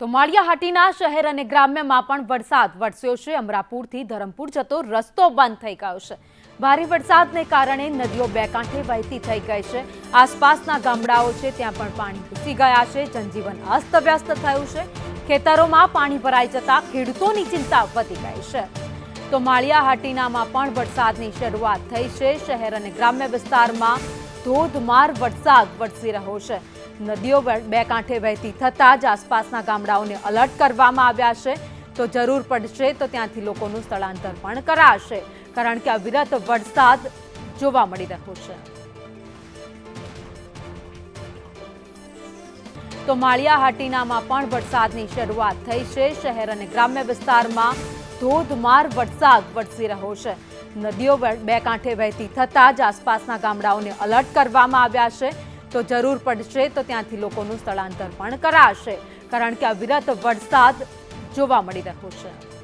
તો માળિયાહાટીના શહેર અને ગ્રામ્યમાં પણ વરસાદ વરસ્યો છે. અમરાપુરથી ધરમપુર જતો રસ્તો બંધ થઈ ગયો છે. ભારે વરસાદને કારણે નદીઓ બે કાંઠે વહેતી થઈ ગઈ છે. આસપાસના ગામડાઓ છે, ત્યાં પણ પાણી ઘૂસી ગયા છે. જનજીવન અસ્તવ્યસ્ત થયું છે. ખેતરોમાં પાણી ભરાઈ જતા ખેડૂતોની ચિંતા વધી ગઈ છે. તો માળિયાહાટીનામાં પણ વરસાદની શરૂઆત થઈ છે. શહેર અને ગ્રામ્ય વિસ્તારમાં ધોધમાર વરસાદ વરસી રહ્યો છે. નદીઓ બે કાંઠે વહેતી થતાં જ આસપાસના ગામડાઓને અલર્ટ કરવામાં આવ્યા છે. તો જરૂર પડશે તો ત્યાંથી લોકોનું સ્થળાંતર પણ કરાશે. કારણ કે અવિરત વરસાદ જોવા મળી રહ્યો છે. તો માળિયા હાટીનામાં પણ વરસાદની શરૂઆત થઈ છે. શહેર અને ગ્રામ્ય વિસ્તારમાં ધોધમાર વરસાદ વરસી રહ્યો છે. નદીઓ બે કાંઠે વહેતી થતાં જ આસપાસના ગામડાઓને અલર્ટ કરવામાં આવ્યા છે. તો જરૂર પડશે તો ત્યાંથી લોકોનું સ્થળાંતર પણ કરાશે. કારણ કે અવિરત વરસાદ જોવા મળી રહ્યો છે.